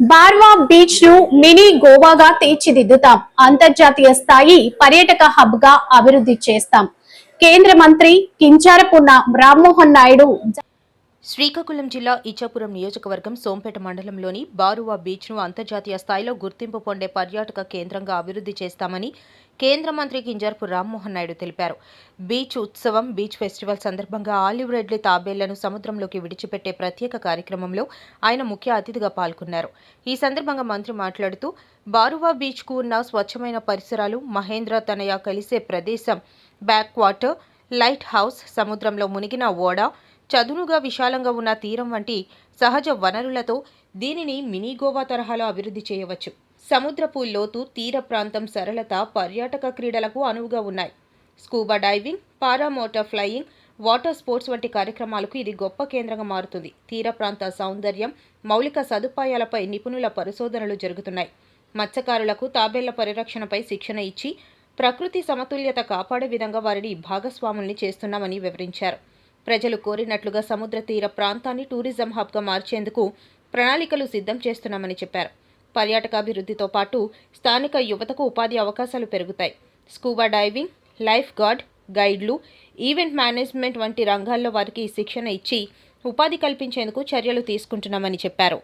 Barwa బీచ్ను mini గోవాగా తీర్చిదిద్దుతాం. అంతర్జాతీయ స్థాయి పర్యాటక హబ్గా అభివృద్ధి చేస్తాం. కేంద్ర మంత్రి కించారపున్న రామ్మోహన్ నాయుడు శ్రీకాకుళం జిల్లా ఇచ్చాపురం నియోజకవర్గం సోంపేట మండలంలోని బారువా బీచ్ను అంతర్జాతీయ స్థాయిలో గుర్తింపు పొందే పర్యాటక కేంద్రంగా అభివృద్ధి చేస్తామని కేంద్ర మంత్రి కింజార్పు రామ్మోహన్ నాయుడు తెలిపారు. బీచ్ ఉత్సవం బీచ్ ఫెస్టివల్ సందర్భంగా ఆలివ్ రెడ్లీ తాబేళ్ళను సముద్రంలోకి విడిచిపెట్టే ప్రత్యేక కార్యక్రమంలో ఆయన ముఖ్య అతిథిగా పాల్గొన్నారు. ఈ సందర్భంగా మంత్రి మాట్లాడుతూ బారువా బీచ్కు ఉన్న స్వచ్ఛమైన పరిసరాలు మహేంద్ర తనయ కలిసే ప్రదేశం బ్యాక్ వాటర్ లైట్ హౌస్ సముద్రంలో మునిగిన ఓడ చదునుగా విశాలంగా ఉన్న తీరం వంటి సహజ వనరులతో దీనిని మినీ గోవా తరహాలో అభివృద్ధి చేయవచ్చు. సముద్రపు లోతు తీర ప్రాంతం సరళత పర్యాటక క్రీడలకు అనువుగా ఉన్నాయి. Scuba diving paramotor flying water sports వంటి కార్యక్రమాలకు ఇది గొప్ప కేంద్రంగా మారుతుంది. తీర ప్రాంత సౌందర్యం మౌలిక సదుపాయాలపై నిపుణుల పరిశోధనలు జరుగుతున్నాయి. మత్స్యకారులకు తాబేళ్ళ పరిరక్షణపై శిక్షణ ఇచ్చి ప్రకృతి సమతుల్యత కాపాడే విధంగా వారిని భాగస్వాముల్ని చేస్తున్నామని వివరించారు. ప్రజలు కోరినట్లుగా సముద్ర తీర ప్రాంతాన్ని టూరిజం హబ్గా మార్చేందుకు ప్రణాళికలు సిద్ధం చేస్తున్నామని చెప్పారు. పర్యాటకాభివృద్ధితో పాటు స్థానిక యువతకు ఉపాధి అవకాశాలు పెరుగుతాయి. స్కూబా డైవింగ్ లైఫ్ గార్డ్ గైడ్లు ఈవెంట్ మేనేజ్మెంట్ వంటి రంగాల్లో వారికి శిక్షణ ఇచ్చి ఉపాధి కల్పించేందుకు చర్యలు తీసుకుంటున్నామని చెప్పారు.